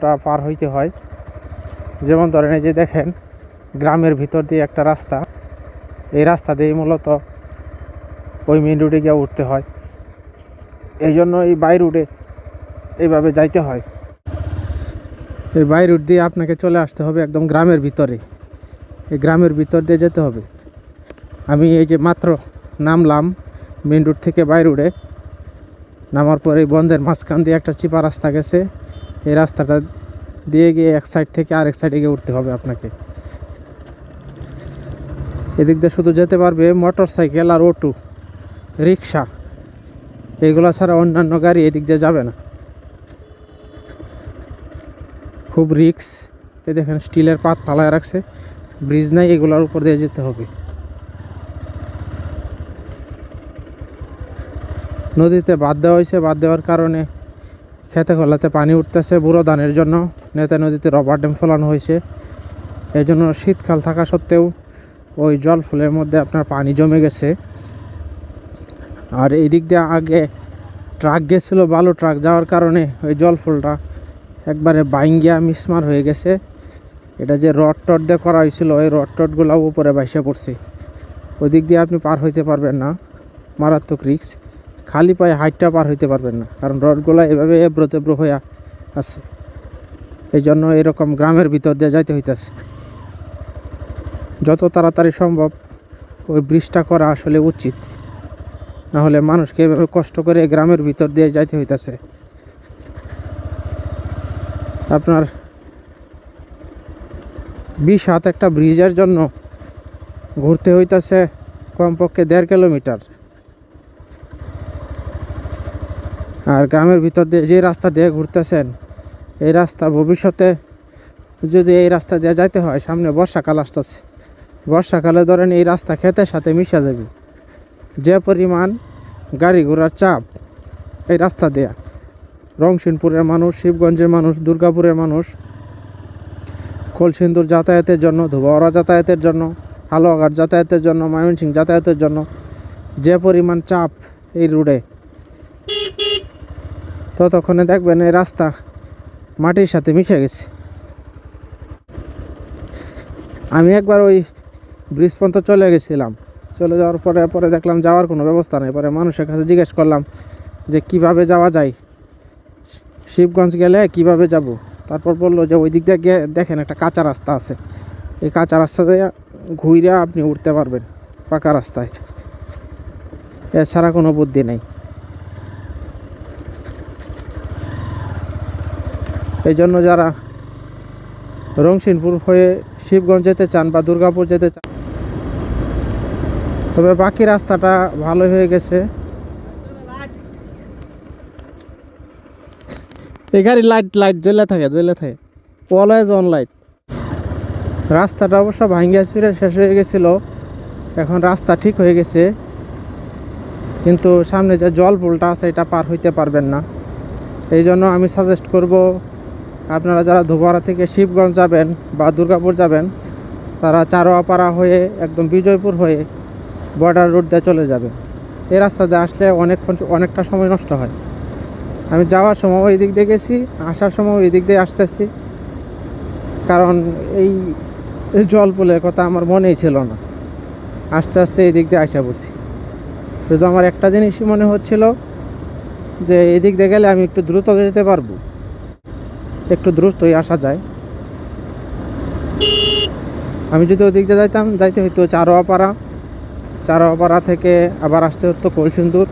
জলটা পার হইতে হয়। যেমন ধরেন এই যে দেখেন, গ্রামের ভিতর দিয়ে একটা রাস্তা। এই রাস্তা দিয়ে মূলত ওই মেন রোডে গিয়ে উঠতে হয়। এই জন্য এই বাই রুটে এইভাবে যাইতে হয়। এই বাই রুট দিয়ে আপনাকে চলে আসতে হবে একদম গ্রামের ভিতরে। এই গ্রামের ভিতর দিয়ে যেতে হবে। আমি এই যে মাত্র নামলাম মেন রুট থেকে বাই রুটে নামার পরে বন্ধের মাঝখান দিয়ে একটা চিপা রাস্তা গেছে। এই রাস্তাটা দিয়ে গিয়ে এক সাইড থেকে আরেক সাইডে গিয়ে উঠতে হবে আপনাকে। এদিক দিয়ে শুধু যেতে পারবে মোটর সাইকেল আর অটো রিক্সা এগুলো ছাড়া অন্যান্য গাড়ি এদিক দিয়ে যাবে না। খুব রিক্স এই দেখেন, স্টিলের পাত ফালায় রাখছে। ব্রিজ নাই, এগুলোর উপর দিয়ে যেতে হবে। নদীতে বাদ দেওয়া হয়েছে, বাদ দেওয়ার কারণে খেতে খোলাতে পানি উঠতেছে বুড়ো ধানের জন্য। নেতা নদীতে রবার ড্যাম ফলানো হয়েছে। এই জন্য শীতকাল থাকা সত্ত্বেও ওই জল ফুলের মধ্যে আপনার পানি জমে গেছে। আর এই দিক দিয়ে আগে ট্রাক গেছিল, বালু ট্রাক যাওয়ার কারণে ওই জল ফুলটা একবারে বাইঙ্গিয়া মিসমার হয়ে গেছে। এটা যে রড টড দিয়ে করা হয়েছিল, ওই রড টডগুলো উপরে বাইসে পড়ছে। ওই দিক দিয়ে আপনি পার হইতে পারবেন না। মারাত্মক রিক্স খালি পায়ে হাইটটা পার হইতে পারবেন না। কারণ রডগুলো এভাবে এব্রো তেব্রো হইয়া আছে। এই জন্য এরকম গ্রামের ভিতর দিয়ে যাইতে হইতেছে। যত তাড়াতাড়ি সম্ভব ওই ব্রিজটা করা আসলে উচিত। না হলে মানুষকে এভাবে কষ্ট করে গ্রামের ভিতর দিয়ে যাইতে হইতেছে। আপনার বিশ হাত একটা ব্রিজের জন্য ঘুরতে হইতাছে কমপক্ষে দেড় কিলোমিটার। আর গ্রামের ভিতর দিয়ে যে রাস্তা দিয়ে ঘুরতেছেন, এই রাস্তা ভবিষ্যতে যদি এই রাস্তা দিয়ে যাইতে হয়, সামনে বর্ষাকাল আসতেছে। বর্ষাকালে ধরেন এই রাস্তা ক্ষেতের সাথে মিশে যাবে। যে পরিমাণ গাড়ি ঘোড়ার চাপ এই রাস্তা দেয়া রংসিনপুরের মানুষ, শিবগঞ্জের মানুষ, দুর্গাপুরের মানুষ, কলসিন্দুর যাতায়াতের জন্য ধুবাওয়ারা যাতায়াতের জন্য হালুয়াঘাট যাতায়াতের জন্য ময়মনসিং যাতায়াতের জন্য, যে পরিমাণ চাপ এই রোডে ততক্ষণে দেখবেন এই রাস্তা মাটির সাথে মিশে গেছে। আমি একবার ওই ব্রিজ পর্যন্ত চলে গেছিলাম। চলে যাওয়ার পরে পরে দেখলাম যাওয়ার কোনো ব্যবস্থা নেই। পরে মানুষের কাছে জিজ্ঞেস করলাম যে কীভাবে যাওয়া যায়? শিবগঞ্জ গেলে কীভাবে যাব? তারপর বলল যে ওই দিক দিয়ে গিয়ে দেখেন একটা কাঁচা রাস্তা আছে। এই কাঁচা রাস্তা দিয়ে ঘুরে আপনি উঠতে পারবেন, পাকা রাস্তায়। এছাড়া কোনো বুদ্ধি নেই। এই জন্য যারা রংসিনপুর হয়ে শিবগঞ্জ যেতে চান বা দুর্গাপুর যেতে চান, তবে বাকি রাস্তাটা ভালো হয়ে গেছে। এই গাড়ি লাইট লাইট জ্বলে থাকে জ্বলে থাকে। অলওয়েজ অন লাইট রাস্তাটা অবশ্য ভাঙ্গিয়া চুরে শেষ হয়ে গেছিল। এখন রাস্তা ঠিক হয়ে গেছে। কিন্তু সামনে যে জল পুলটা আছে, এটা পার হইতে পারবেন না। এই জন্য আমি সাজেস্ট করব আপনারা যারা ধোবারা থেকে শিবগঞ্জ যাবেন বা দুর্গাপুর যাবেন, তারা চারোয়াপাড়া হয়ে একদম বিজয়পুর হয়ে বর্ডার রোড দিয়ে চলে যাবেন। এই রাস্তা দিয়ে আসলে অনেকক্ষণ, অনেকটা সময় নষ্ট হয়। আমি যাওয়ার সময় ওই দিক দিয়ে গেছি, আসার সময় ওই দিক দিয়ে আসতেছি। কারণ এই জলপুলের কথা আমার মনেই ছিল না। আস্তে আস্তে এই দিক দিয়ে আসা পড়ছি। শুধু আমার একটা জিনিসই মনে হচ্ছিল যে এই দিক দিয়ে গেলে আমি একটু দ্রুত যেতে পারব। একটু দ্রুতই আসা যায়। আমি যদি ওই দিক দিয়ে যাইতাম, যাইতে হইতো চারোয়াপাড়া। চারোয়াপাড়া থেকে আবার আসতে হতো কলসিন্দুর।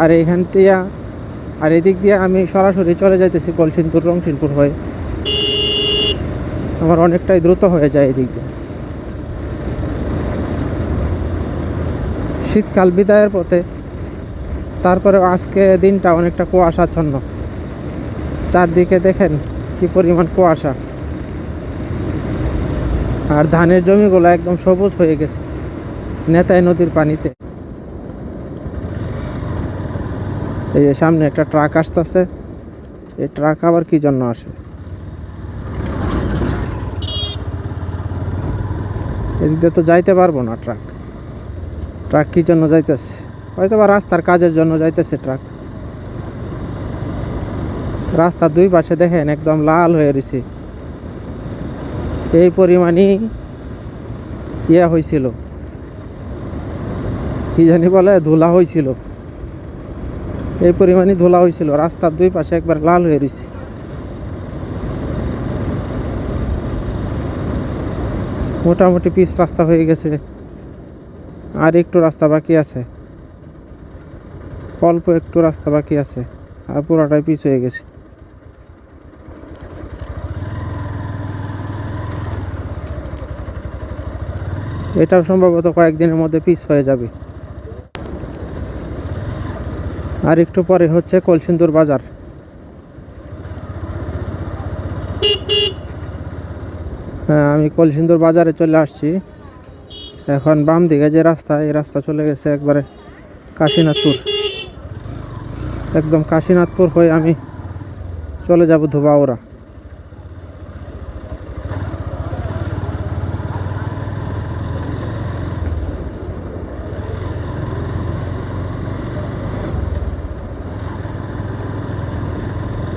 আর এইখান থেকে আর এদিক দিয়ে আমি সরাসরি চলে যাইতেছি কলসিন্দুর রংসিনপুর হয়ে। আমার অনেকটাই দ্রুত হয়ে যায় এদিক দিয়ে। শীতকাল বিদায়ের পথে তারপরে আজকে দিনটা অনেকটা কুয়াশাচ্ছন্ন। চারদিকে দেখেন কি পরিমাণ কুয়াশা। আর ধানের জমিগুলো একদম সবুজ হয়ে গেছে নেতাই নদীর পানিতে। এই যে সামনে একটা ট্রাক আসতেছে, এই ট্রাক আবার কি জন্য আসে? এদিক তো যাইতে পারব না ট্রাক। ট্রাক কি জন্য যাইতেছে? হয়তো বা রাস্তার কাজের জন্য যাইতেছে ট্রাক। রাস্তার দুই পাশে দেখেন একদম লাল হয়ে রয়েছে। এই পরিমাণই ইয়ে হয়েছিল। কি জানি বলে, ধুলা হয়েছিল। এই পরিমাণই ধুলা হয়েছিল। রাস্তার দুই পাশে একবার লাল হয়ে রয়েছে। মোটামুটি পিচ রাস্তা হয়ে গেছে। আর একটু রাস্তা বাকি আছে। অল্প একটু রাস্তা বাকি আছে। আর পুরোটাই পিচ হয়ে গেছে। এটাও সম্ভবত কয়েকদিনের মধ্যে পিস হয়ে যাবে। আর একটু পরে হচ্ছে কলসিন্দুর বাজার। হ্যাঁ আমি কলসিন্দুর বাজারে চলে আসছি। এখন বাম দিকে যে রাস্তা, এই রাস্তা চলে গেছে একবারে কাশীনাথপুর। একদম কাশীনাথপুর হয়ে আমি চলে যাব ধুবাউরা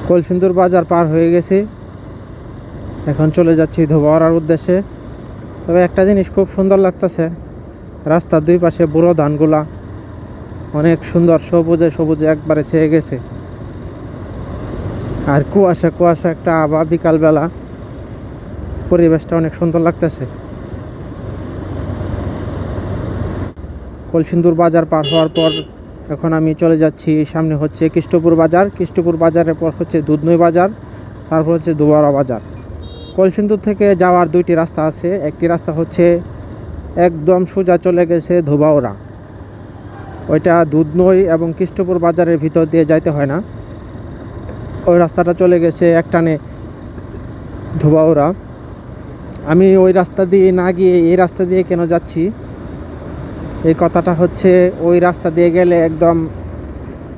কলসিন্দুর বাজার পার হয়ে গেছি। এখন চলে যাচ্ছি ধোবাওয়ার উদ্দেশ্যে। তবে একটা জিনিস খুব সুন্দর লাগতেছে, রাস্তার দুই পাশে বুড়ো ধানগুলা অনেক সুন্দর সবুজে সবুজে একবারে ছেয়ে গেছে। আর কুয়াশা কুয়াশা একটা আবা বিকালবেলা, পরিবেশটা অনেক সুন্দর লাগতেছে। কলসিন্দুর বাজার পার হওয়ার পর এখন আমি চলে যাচ্ছি, সামনে হচ্ছে কৃষ্ণপুর বাজার। কৃষ্ণপুর বাজারের পর হচ্ছে দুধনই বাজার, তারপর হচ্ছে দুবারা বাজার। কলসিন্দুর থেকে যাওয়ার দুইটি রাস্তা আছে। একটি রাস্তা হচ্ছে একদম সোজা চলে গেছে ধোবাওরা ওইটা দুধনই এবং কৃষ্ণপুর বাজারের ভিতর দিয়ে যাইতে হয় না। ওই রাস্তাটা চলে গেছে একটানে ধোবাওরা আমি ওই রাস্তা দিয়ে না গিয়ে এই রাস্তা দিয়ে কেন যাচ্ছি? এই কথাটা হচ্ছে, ওই রাস্তা দিয়ে গেলে একদম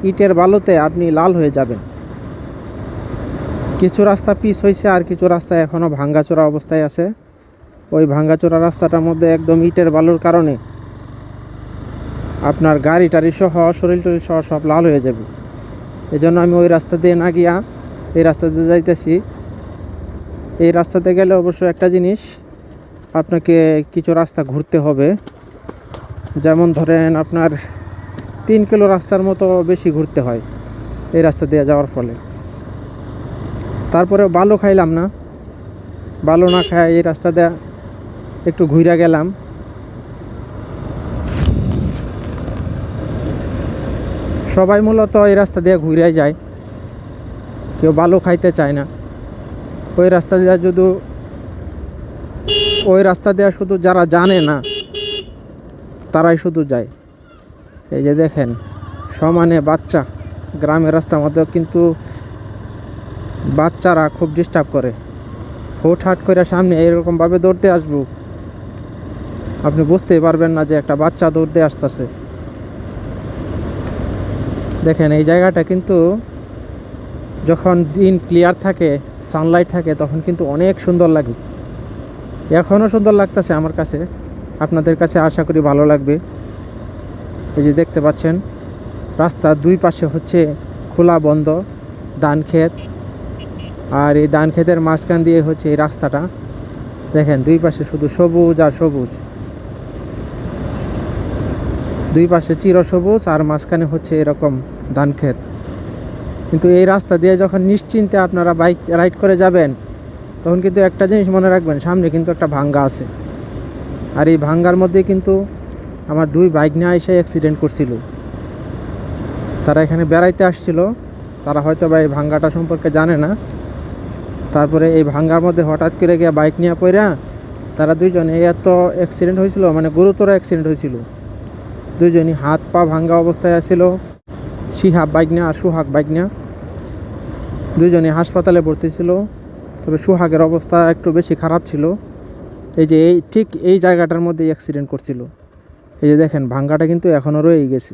ইটের বালুতে আপনি লাল হয়ে যাবেন। কিছু রাস্তা পিস হয়েছে আর কিছু রাস্তা এখনও ভাঙ্গাচোরা অবস্থায় আছে। ওই ভাঙ্গাচোরা রাস্তাটার মধ্যে একদম ইটের বালুর কারণে আপনার গাড়ি টাড়ি সহ শরীর টরিল সহ সব লাল হয়ে যাবে। এই জন্য আমি ওই রাস্তা দিয়ে না গিয়া এই রাস্তা দিয়ে যাইতেছি। এই রাস্তাতে গেলে অবশ্য একটা জিনিস, আপনাকে কিছু রাস্তা ঘুরতে হবে। যেমন ধরেন আপনার তিন কিলো রাস্তার মতো বেশি ঘুরতে হয় এই রাস্তা দিয়ে যাওয়ার ফলে। তারপরে বালু খাইলাম না। বালু না খাই এই রাস্তা দিয়ে একটু ঘুরে গেলাম। সবাই মূলত এই রাস্তা দিয়ে ঘুরে যায়। কেউ বালু খাইতে চায় না। ওই রাস্তা দিয়ে শুধু ওই রাস্তা দিয়ে শুধু যারা জানে না তারাই শুধু যায়। এই যে দেখেন, সমানে বাচ্চা, গ্রামের রাস্তার মধ্যে কিন্তু বাচ্চারা খুব ডিস্টার্ব করে। হুট হাট করে সামনে এরকমভাবে দৌড়তে আসব। আপনি বুঝতেই পারবেন না যে একটা বাচ্চা দৌড়তে আসতেছে। দেখেন, এই জায়গাটা কিন্তু যখন দিন ক্লিয়ার থাকে সানলাইট থাকে, তখন কিন্তু অনেক সুন্দর লাগে। এখনও সুন্দর লাগতেছে আমার কাছে। আপনাদের কাছে আশা করি ভালো লাগবে। এই যে দেখতে পাচ্ছেন, রাস্তার দুই পাশে হচ্ছে খোলা বন্ধ, ধান ক্ষেত। আর এই ধান ক্ষেতের মাঝখান দিয়ে হচ্ছে এই রাস্তাটা। দেখেন, দুই পাশে শুধু সবুজ আর সবুজ। দুই পাশে চির সবুজ আর মাঝখানে হচ্ছে এরকম ধান ক্ষেত। কিন্তু এই রাস্তা দিয়ে যখন নিশ্চিন্তে আপনারা বাইক রাইড করে যাবেন, তখন কিন্তু একটা জিনিস মনে রাখবেন, সামনে কিন্তু একটা ভাঙ্গা আছে। আর এই ভাঙ্গার মধ্যে কিন্তু আমার দুই বাইক নিয়ে এসে অ্যাক্সিডেন্ট করছিল। তারা এখানে বেড়াইতে আসছিল। তারা হয়তো বা এই ভাঙ্গাটা সম্পর্কে জানে না। তারপরে এই ভাঙ্গার মধ্যে হঠাৎ করে গিয়ে বাইক নিয়ে পড়া তারা দুইজনে এত অ্যাক্সিডেন্ট হয়েছিল মানে গুরুতর অ্যাক্সিডেন্ট হয়েছিল। দুইজনই হাত পা ভাঙ্গা অবস্থায় আছিল। শিহাব বাইক নিয়ে আর সুহাগ বাইক নিয়ে। দুইজনে হাসপাতালে ভর্তি ছিল। তবে সুহাগের অবস্থা একটু বেশি খারাপ ছিল। এই যে এই ঠিক এই জায়গাটার মধ্যে অ্যাক্সিডেন্ট করছিল। এই যে দেখেন, ভাঙ্গাটা কিন্তু এখনও রয়েই গেছে।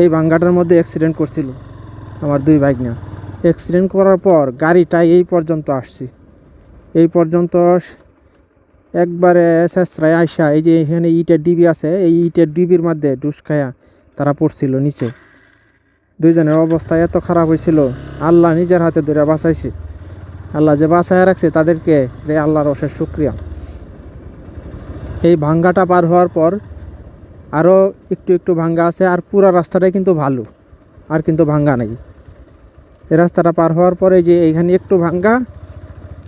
এই ভাঙ্গাটার মধ্যে অ্যাক্সিডেন্ট করছিল আমার দুই বাইক না অ্যাক্সিডেন্ট করার পর গাড়িটা এই পর্যন্ত আসছি। এই পর্যন্ত একবারে শেষরায় আইসা এই যে এখানে ইটের ডিবি আছে, এই ইটের ডিবির মধ্যে ডুস খায়া তারা পড়ছিল নিচে। দুইজনের অবস্থা এত খারাপ হয়েছিল, আল্লাহ নিজের হাতে ধরে বাঁচাইছে। আল্লাহ যে বাঁচায় রাখছে তাদেরকে রে আল্লাহর অশেষ শুক্রিয়া। এই ভাঙ্গাটা পার হওয়ার পর আরও একটু একটু ভাঙ্গা আছে আর পুরো রাস্তাটাই কিন্তু ভালো, আর কিন্তু ভাঙ্গা নেই। এই রাস্তাটা পার হওয়ার পরে যে এইখানে একটু ভাঙ্গা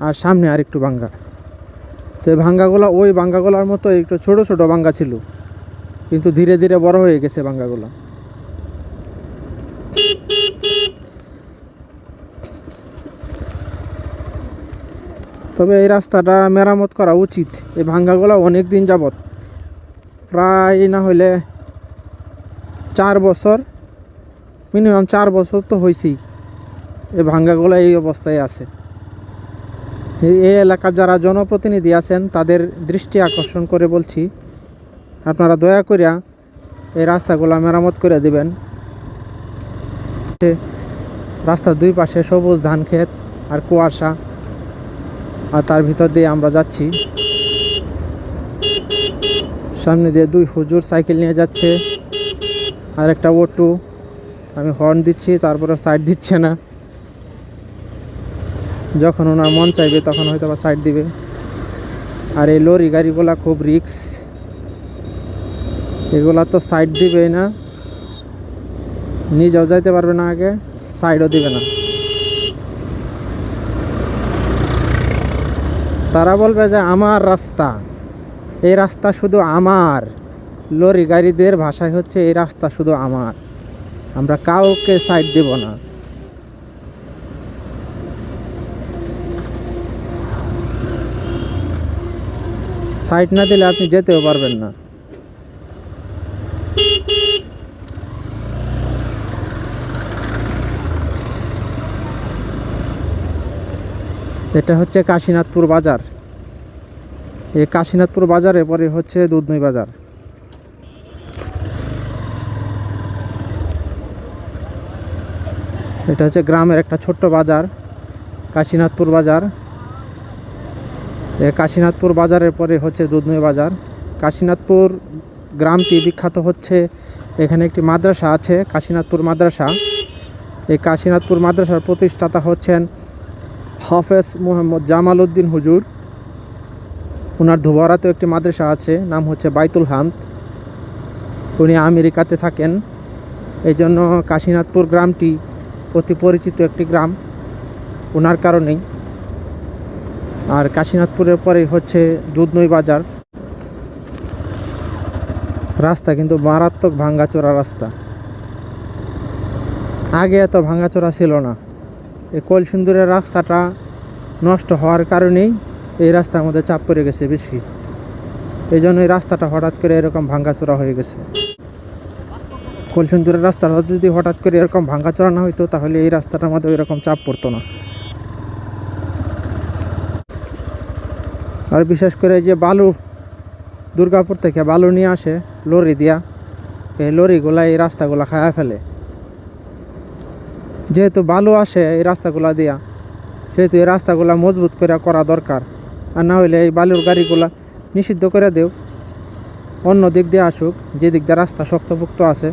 আর সামনে আর একটু ভাঙ্গা। তো এই ভাঙ্গাগুলো, ওই ভাঙ্গাগুলোর মতো একটু ছোট ছোট ভাঙ্গা ছিল, কিন্তু ধীরে ধীরে বড় হয়ে গেছে ভাঙ্গাগুলো। তবে এই রাস্তাটা মেরামত করা উচিত। এই ভাঙ্গাগুলো অনেক দিন যাবত প্রায় না হলে চার বছর, মিনিমাম চার বছর তো হয়েছেই এই ভাঙ্গাগুলো এই অবস্থায় আছে। এই এলাকার যারা জনপ্রতিনিধি আছেন, তাদের দৃষ্টি আকর্ষণ করে বলছি, আপনারা দয়া করিয়া এই রাস্তাগুলো মেরামত করে দিবেন। রাস্তার দুই পাশে সবুজ ধান ক্ষেত আর কুয়াশা। আর তার ভিতর দিয়ে আমরা যাচ্ছি। সামনে দিয়ে দুই হুজুর সাইকেল নিয়ে যাচ্ছে। আর একটা অটো। আমি হর্ন দিচ্ছি, তারপরে সাইড দিচ্ছে না। যখন ওনার মন চাইবে, তখন হয়তো বা সাইড দিবে। আর এই লরি গাড়িগুলা খুব রিক্স এগুলা তো সাইড দিবে না। নিজেও যাইতে পারবে না আগে সাইডও দিবে না। তারা বলবে যে আমার রাস্তা। এই রাস্তা শুধু আমার। লরি গাড়িদের ভাষায় হচ্ছে এই রাস্তা শুধু আমার। আমরা কাউকে সাইড দেব না। সাইড না দিলে আপনি যেতেও পারবেন না। এটা হচ্ছে কাশীনাথপুর বাজার। এই কাশীনাথপুর বাজারে পরে হচ্ছে দুধনই বাজার। এটা হচ্ছে গ্রামের একটা ছোট্ট বাজার, কাশীনাথপুর বাজার। এই কাশীনাথপুর বাজারের পরে হচ্ছে দুধনই বাজার। কাশীনাথপুর গ্রামটি বিখ্যাত হচ্ছে, এখানে একটি মাদ্রাসা আছে, কাশীনাথপুর মাদ্রাসা। এই কাশীনাথপুর মাদ্রাসার প্রতিষ্ঠাতা হচ্ছেন হাফেজ মোহাম্মদ জামাল উদ্দিন হুজুর। ওনার ধোবারাতেও একটি মাদ্রাসা আছে, নাম হচ্ছে বাইতুল হামদ। উনি আমেরিকাতে থাকেন। এই জন্য কাশীনাথপুর গ্রামটি অতি পরিচিত একটি গ্রাম ওনার কারণেই। আর কাশীনাথপুরের পরে হচ্ছে দুধনই বাজার। রাস্তা কিন্তু মারাত্মক ভাঙ্গাচোরা রাস্তা। আগে এত ভাঙ্গাচোরা ছিল না। এই কলসিন্দুরের রাস্তাটা নষ্ট হওয়ার কারণেই এই রাস্তার মধ্যে চাপ পড়ে গেছে বেশি। এই জন্য এই রাস্তাটা হঠাৎ করে এরকম ভাঙ্গাচোরা হয়ে গেছে। কলসিন্দুরের রাস্তাটা যদি হঠাৎ করে এরকম ভাঙ্গাচোরা না হইতো, তাহলে এই রাস্তাটার মধ্যে এরকম চাপ পড়তো না। আর বিশেষ করে যে বালু, দুর্গাপুর থেকে বালু নিয়ে আসে লরি দিয়া, এই লরিগুলা এই রাস্তাগুলা খায়া ফেলে। যেহেতু বালু আসে এই রাস্তাগুলা দিয়া, সেহেতু এই রাস্তাগুলা মজবুত করে করা দরকার। আর না হইলে এই বালুর গাড়িগুলা নিষিদ্ধ করে দেও। অন্য দিক দিয়ে আসুক যে দিক দিয়ে রাস্তা শক্তপুক্ত আছে।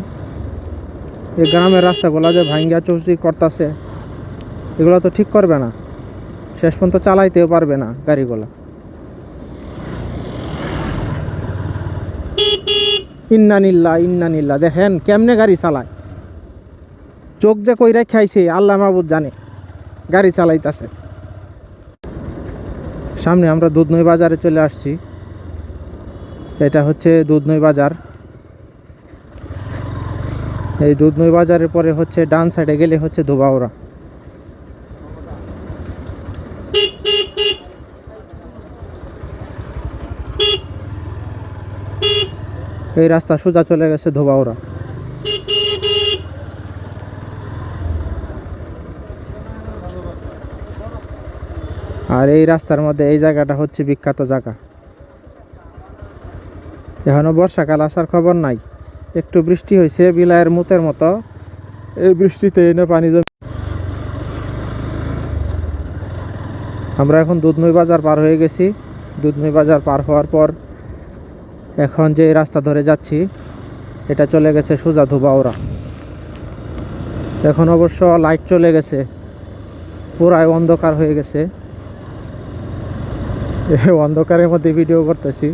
এই গ্রামের রাস্তাগুলা যে ভাঙ্গা চৌচি করতেছে, এগুলো তো ঠিক করবে না। শেষ পর্যন্ত চালাইতেও পারবে না গাড়িগুলা। ইন্নানিল্লা ইন্নানিল্লা দেখেন কেমনে গাড়ি চালায়। চোখ যে কইরা খাইছে, আল্লাহ মাহবুদ জানে। গাড়ি চালাইতাছে। সামনে আমরা দুধনই বাজারে চলে আসছি। এটা হচ্ছে দুধনই বাজার। এই দুধনই বাজারের পরে হচ্ছে ডান সাইডে গেলে হচ্ছে ধোবাউড়া। এই রাস্তা সোজা চলে গেছে ধোবাউড়া। আর এই রাস্তার মধ্যে এই জায়গাটা হচ্ছে বিখ্যাত জায়গা। এখনও বর্ষাকাল আসার খবর নাই। একটু বৃষ্টি হয়েছে, বিলায়ের মুতের মতো। এই বৃষ্টিতে এনে পানি জমে আমরা এখন দুধনই বাজার পার হয়ে গেছি। দুধনই বাজার পার হওয়ার পর এখন যে রাস্তা ধরে যাচ্ছি, এটা চলে গেছে সোজা ধুবাওরা এখন অবশ্য লাইট চলে গেছে। পুরাই অন্ধকার হয়ে গেছে। অন্ধকারের মধ্যে ভিডিও করতেছি।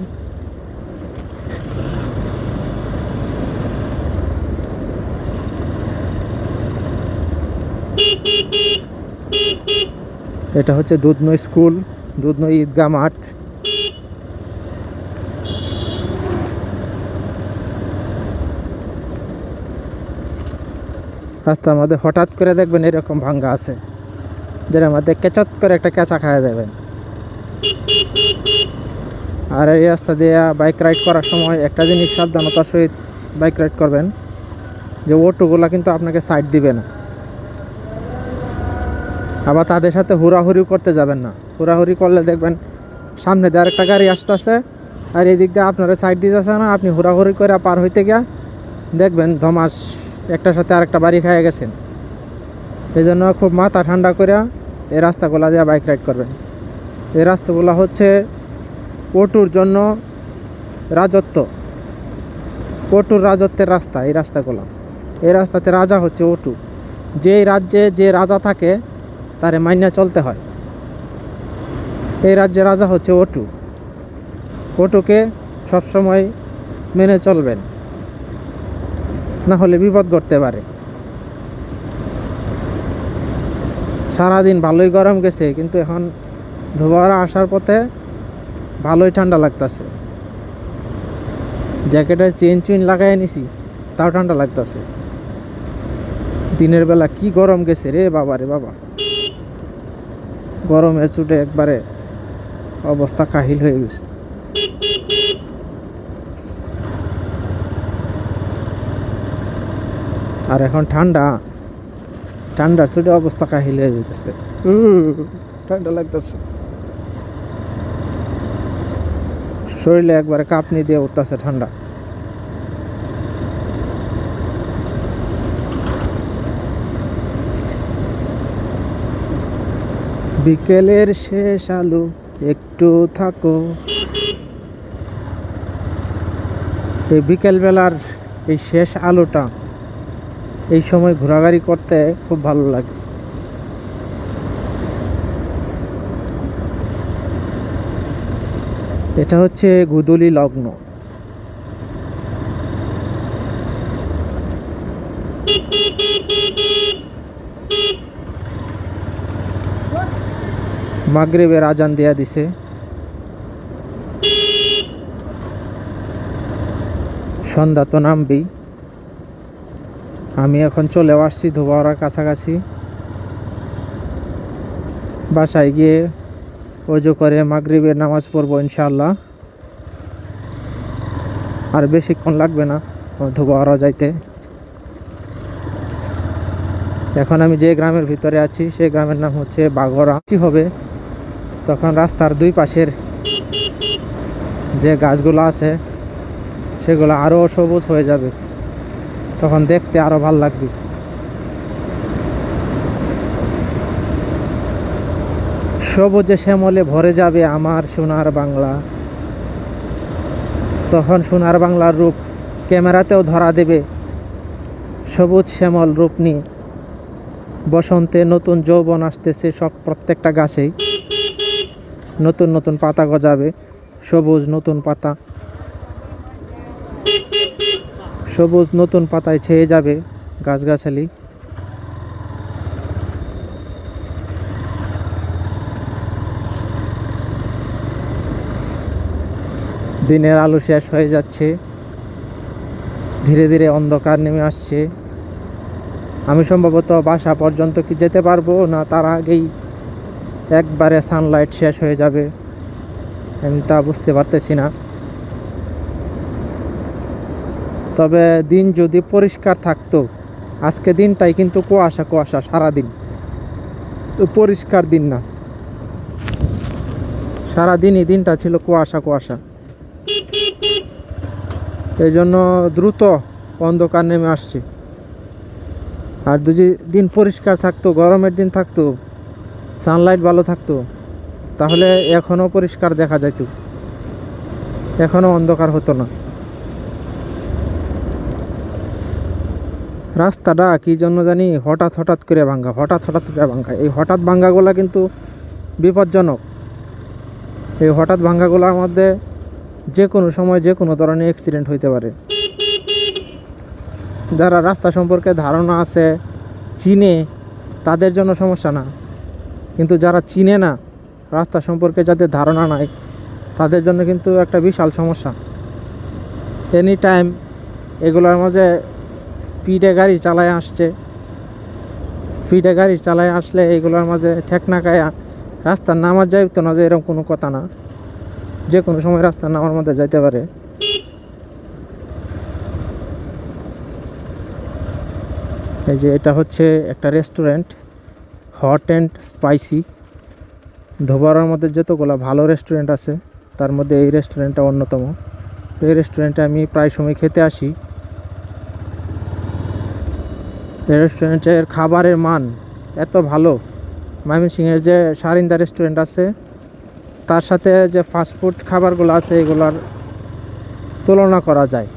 এটা হচ্ছে দুধনই স্কুল দুধনই ঈদগাহ মাঠ। রাস্তার মধ্যে হঠাৎ করে দেখবেন এরকম ভাঙ্গা আছে। যেটার মধ্যে কেচত করে একটা কেঁচা খাওয়া যাবেন। আর এই রাস্তা দিয়ে বাইক রাইড করার সময় একটা জিনিস সাবধানতার সহিত বাইক রাইড করবেন, যে অটোগুলা কিন্তু আপনাকে সাইড দিবে না। আবার তাদের সাথে হুড়াহুড়ি করতে যাবেন না। হুড়াহুড়ি করলে দেখবেন সামনে দিয়ে আরেকটা গাড়ি আসতেছে, আর এই দিক দিয়ে আপনারা সাইড দিতেছে না, আপনি হুড়াহুড়ি করে পার হইতে গিয়া দেখবেন ধমাস একটার সাথে আরেকটা বাড়ি খাইয়ে গেছেন। এই জন্য খুব মাথা ঠান্ডা করে এই রাস্তাগুলো দিয়ে বাইক রাইড করবেন। এই রাস্তাগুলো হচ্ছে অটুর জন্য রাজত্ব। পটুর রাজত্বের রাস্তা এই রাস্তাগুলো। এই রাস্তাতে রাজা হচ্ছে অটু যেই রাজ্যে যে রাজা থাকে, তারে মাইনা চলতে হয়। এই রাজ্যে রাজা হচ্ছে অটু অটুকে সবসময় মেনে চলবেন। না হলে বিপদ ঘটতে পারে। সারাদিন ভালোই গরম গেছে, কিন্তু এখন ধোবারা আসার পথে ভালোই ঠান্ডা লাগতেছে। জ্যাকেটের চেন চুইন লাগাই নিছি, তাও ঠান্ডা লাগতেছে। দিনের বেলা কি গরম গেছে রে বাবা রে বাবা। গরমের চুটে একবারে অবস্থা কাহিল হয়ে গেছে। আর এখন ঠান্ডা, ঠান্ডার চুটে অবস্থা কাহিল হয়ে যেতেছে ঠান্ডা লাগতেছে। শরীরে একবারে কাঁপনি দিয়ে উঠতেছে ঠান্ডা। বিকেলের শেষ আলো, একটু থাকো। এই বিকেলবেলার এই শেষ আলোটা এই সময় ঘোরাঘুরি করতে খুব ভালো লাগে। এটা হচ্ছে গুদলি লগ্ন। মাগরিবের আজান দেয়া দিছে। সন্ধ্যা তো নামবেই। আমি এখন চলেও আসছি ধোবাওয়ার কাছাকাছি। বাসায় গিয়ে অজু করে মাগরিবের নামাজ পড়ব ইনশাল্লাহ আর বেশিক্ষণ লাগবে না ধোবাওয়ারা যাইতে। এখন আমি যে গ্রামের ভিতরে আছি, সেই গ্রামের নাম হচ্ছে বাগরা কি হবে? তখন রাস্তার দুই পাশের যে গাছগুলো আছে, সেগুলো আরও সবুজ হয়ে যাবে। তখন দেখতে আরও ভালো লাগবে। সবুজে শ্যামলে ভরে যাবে আমার সোনার বাংলা। তখন সোনার বাংলার রূপ ক্যামেরাতেও ধরা দেবে। সবুজ শ্যামল রূপ নিয়ে বসন্তে নতুন যৌবন আসতেছে সব প্রত্যেকটা গাছেই। নতুন নতুন পাতা গজাবে, সবুজ নতুন পাতা। সবুজ নতুন পাতায় ছেয়ে যাবে গাছগাছালি। দিনের আলো শেষ হয়ে যাচ্ছে। ধীরে ধীরে অন্ধকার নেমে আসছে। আমি সম্ভবত বাসা পর্যন্ত কি যেতে পারব? না, তার আগেই একবারে সানলাইট শেষ হয়ে যাবে। আমি তা বুঝতে পারতেছি না। তবে দিন যদি পরিষ্কার থাকতো, আজকে দিনটাই কিন্তু কুয়াশা কুয়াশা, সারাদিন। পরিষ্কার দিন না। সারাদিনই দিনটা ছিল কুয়াশা কুয়াশা। এই জন্য দ্রুত অন্ধকার নেমে আসছে। আর যদি দিন পরিষ্কার থাকতো, গরমের দিন থাকতো সানলাইট ভালো থাকতো, তাহলে এখনও পরিষ্কার দেখা যেত এখনও অন্ধকার হতো না। রাস্তাটা কী জন্য জানি হঠাৎ হঠাৎ করে ভাঙ্গা, হঠাৎ হঠাৎ করে ভাঙ্গা। এই হঠাৎ ভাঙ্গাগুলা কিন্তু বিপজ্জনক। এই হঠাৎ ভাঙ্গাগুলোর মধ্যে যে কোনো সময় যে কোনো ধরনের অ্যাক্সিডেন্ট হইতে পারে। যারা রাস্তা সম্পর্কে ধারণা আছে, চিনে, তাদের জন্য সমস্যা না। কিন্তু যারা চিনে না, রাস্তা সম্পর্কে যাদের ধারণা নাই, তাদের জন্য কিন্তু একটা বিশাল সমস্যা। এনি টাইম এগুলোর মাঝে স্পিডে গাড়ি চালায় আসছে স্পিডে গাড়ি চালায় আসলে এগুলোর মাঝে ঠেকনা খায়া রাস্তার নামার যাইতো না যে এরকম কোনো কথা না। যে কোনো সময় রাস্তার নামার মধ্যে যাইতে পারে। এই যে এটা হচ্ছে একটা রেস্টুরেন্ট হট অ্যান্ড স্পাইসি ধোবাড়ার মধ্যে যতগুলো ভালো রেস্টুরেন্ট আছে, তার মধ্যে এই রেস্টুরেন্টটা অন্যতম। এই রেস্টুরেন্টে আমি প্রায় সময় খেতে আসি। এই রেস্টুরেন্টের খাবারের মান এত ভালো। ময়মনসিংহের যে সারিন্দা রেস্টুরেন্ট আছে তার সাথে যে ফাস্টফুড খাবারগুলো আছে, এগুলার তুলনা করা যায়।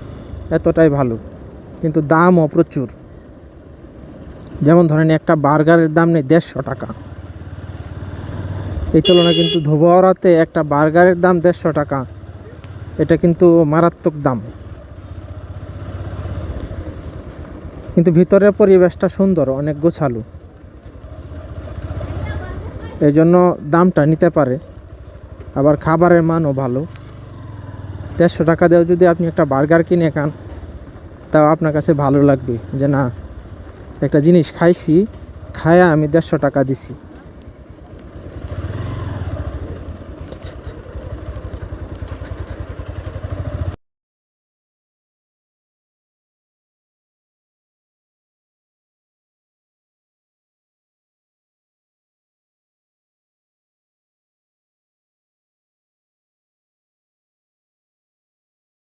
এতটাই ভালো। কিন্তু দামও প্রচুর। যেমন ধরেন, একটা বার্গারের দাম নেই দেড়শো টাকা। এই তুলনায় কিন্তু ধোবাওয়ারাতে একটা বার্গারের দাম দেড়শো টাকা। এটা কিন্তু মারাত্মক দাম। কিন্তু ভিতরের পরিবেশটা সুন্দর, অনেক গোছালো। এই জন্য দামটা নিতে পারে। আবার খাবারের মানও ভালো। দেড়শো টাকা দিয়েও যদি আপনি একটা বার্গার কিনে খান, তাও আপনার কাছে ভালো লাগবে যে না, একটা জিনিস খাইছি, খায়া আমি দেড়শো টাকা দিছি।